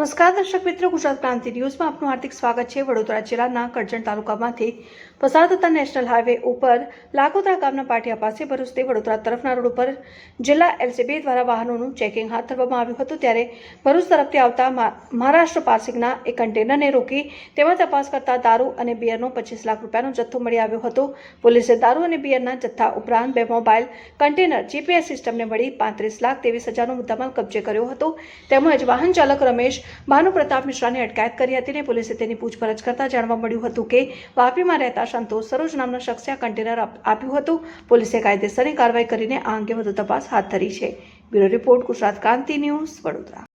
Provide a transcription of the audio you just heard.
દર્શક મિત્રો, ગુજરાત ક્રાંતિ ન્યૂઝમાં આપનું હાર્દિક સ્વાગત છે. વડોદરા જિલ્લાના કરજણ તાલુકામાંથી પસાર થતા નેશનલ હાઈવે ઉપર લાખોદરા ગામના પાટિયા પાસે ભરૂચથી વડોદરા તરફના રોડ ઉપર જિલ્લા એલસીબી દ્વારા વાહનોનું ચેકિંગ હાથ ધરવામાં આવ્યું હતું. ત્યારે ભરૂચ તરફથી આવતા મહારાષ્ટ્ર પાસિંગના એક કન્ટેનરને રોકી તેમાં તપાસ કરતા દારૂ અને બિયરનો પચીસ લાખ રૂપિયાનો જથ્થો મળી આવ્યો હતો. પોલીસે દારૂ અને બિયરના જથ્થા ઉપરાંત બે મોબાઈલ, કન્ટેનર, જીપીએસ સિસ્ટમને મળી પાંત્રીસ લાખ ત્રેવીસ હજારનો મુદ્દામાલ કબજે કર્યો હતો. તેમજ વાહન ચાલક રમેશ ભાનુ પ્રતાપ મિશ્રાની અટકાયત કરી હતી અને પોલીસે તેની પૂછપરછ કરતા જાણવા મળ્યું હતું કે વાપીમાં રહેતા સંતોષ સરોજ નામના શખ્સે આ કન્ટેનર આપ્યું હતું. પોલીસે કાયદેસરની કાર્યવાહી કરીને આ અંગે વધુ તપાસ હાથ ધરી છે. બ્યુરો રિપોર્ટ ગુજરાત ક્રાંતિ ન્યૂઝ વડોદરા.